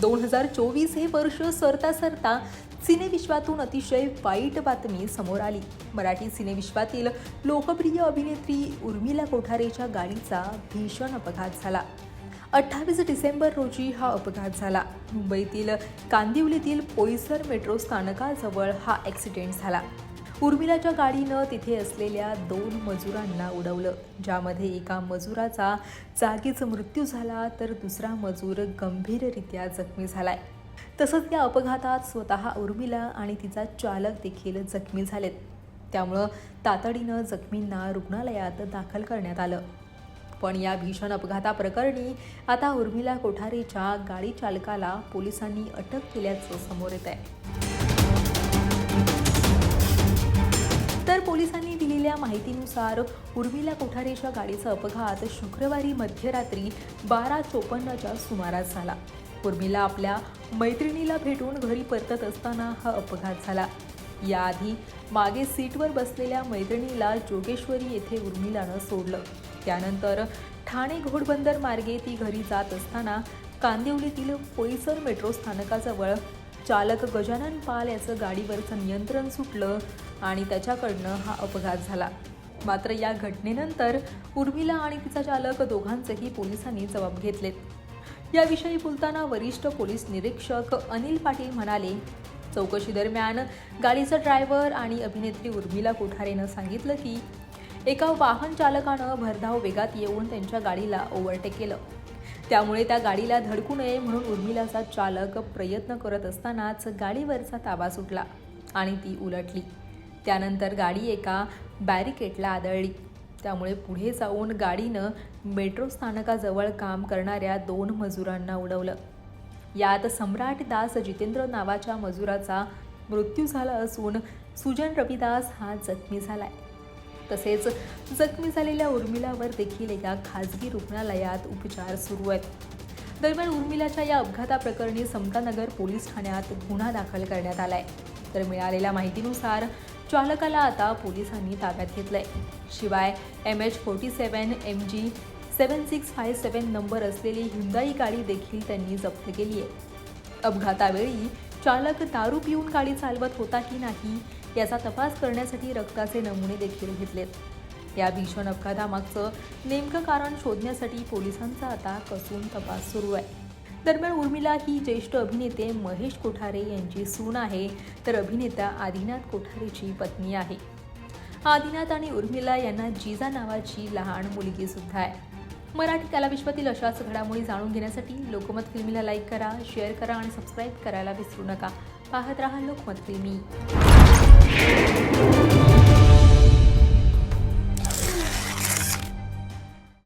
दोन हजार चोवीस हे वर्ष सरता सरता सिनेविश्वातून अतिशय वाईट बातमी समोर आली. मराठी सिनेविश्वातील लोकप्रिय अभिनेत्री उर्मिला कोठारेच्या गाडीचा भीषण अपघात झाला. अठ्ठावीस डिसेंबर रोजी हा अपघात झाला. मुंबईतील कांदिवलीतील पोईसर मेट्रो स्थानकाजवळ हा ॲक्सिडेंट झाला. उर्मिलाच्या गाडीनं तिथे असलेल्या दोन मजुरांना उडवलं. ज्यामध्ये एका मजुराचा जागीच मृत्यू झाला तर दुसरा मजूर गंभीररित्या जखमी झालाय. तसंच या अपघातात स्वतः उर्मिला आणि तिचा चालक देखील जखमी झालेत. त्यामुळं तातडीनं जखमींना रुग्णालयात दाखल करण्यात आलं. पण या भीषण अपघाताप्रकरणी आता उर्मिला कोठारेच्या गाडी चालकाला पोलिसांनी अटक केल्याचं समोर येत आहे तर पोलिसांनी दिलेल्या माहितीनुसार उर्मिला कोठारेच्या गाडीचा अपघात शुक्रवारी मध्यरात्री बारा चोपन्नच्या सुमारास झाला. उर्मिला आपल्या मैत्रिणीला भेटून घरी परतत असताना हा अपघात झाला. याआधी मागे सीटवर बसलेल्या मैत्रिणीला जोगेश्वरी येथे उर्मिलानं सोडलं. त्यानंतर ठाणे घोडबंदर मार्गे ती घरी जात असताना कांदिवलीतील पोईसर मेट्रो स्थानकाजवळ चालक गजानन पाल याचं गाडीवरचं नियंत्रण सुटलं आणि त्याच्याकडनं हा अपघात झाला. मात्र या घटनेनंतर उर्मिला आणि तिचा चालक दोघांचेही पोलिसांनी जबाब घेतलेत. याविषयी बोलताना वरिष्ठ पोलीस निरीक्षक अनिल पाटील म्हणाले चौकशी दरम्यान गाडीचा ड्रायव्हर आणि अभिनेत्री उर्मिला कोठारेनं सांगितलं की एका वाहन चालकानं भरधाव वेगात येऊन त्यांच्या गाडीला ओव्हरटेक केलं. त्यामुळे त्या गाडीला धडकू नये म्हणून उर्मिलाचा चालक प्रयत्न करत असतानाच गाडीवरचा ताबा सुटला आणि ती उलटली. त्यानंतर गाडी एका बॅरिकेडला आदळली. त्यामुळे पुढे जाऊन गाडीनं मेट्रो स्थानकाजवळ काम करणाऱ्या दोन मजुरांना उडवलं. यात सम्राट दास जितेंद्र नावाच्या मजुराचा मृत्यू झाला असून सुजन रविदास हा जखमी झालाय. तसेच जखमी झालेल्या उर्मिलावर देखील एका खाजगी रुग्णालयात उपचार सुरू आहेत. दरम्यान उर्मिलाच्या या अपघाताप्रकरणी समतानगर पोलीस ठाण्यात गुन्हा दाखल करण्यात आलाय. तर मिळालेल्या माहितीनुसार चालकाला आता पोलिसांनी ताब्यात घेतलंय. शिवाय M H forty seven M G seven six five seven number असलेली हुंदाई गाडी देखील त्यांनी जप्त केली आहे अपघातावेळी चालक दारू पिऊन गाडी चालवत होता की नाही याचा तपास करण्यासाठी रक्ताचे नमुने देखील घेतलेत या भीषण अपघातामागचं नेमकं कारण शोधण्यासाठी पोलिसांचा आता कसून तपास सुरू आहे. दरम्यान उर्मिला ही ज्येष्ठ अभिनेते महेश कोठारे यांची सून आहे तर अभिनेता आदिनाथ कोठारेची पत्नी आहे. आदिनाथ आणि उर्मिला यांना जिजा नावाची लहान मुलगी सुद्धा आहे. मराठी कलाविश्वातील अशाच घडामोडी जाणून घेण्यासाठी लोकमत फिल्मीला लाईक करा शेअर करा आणि सबस्क्राईब करायला विसरू नका. पाहत राहा लोकमत फिल्मी.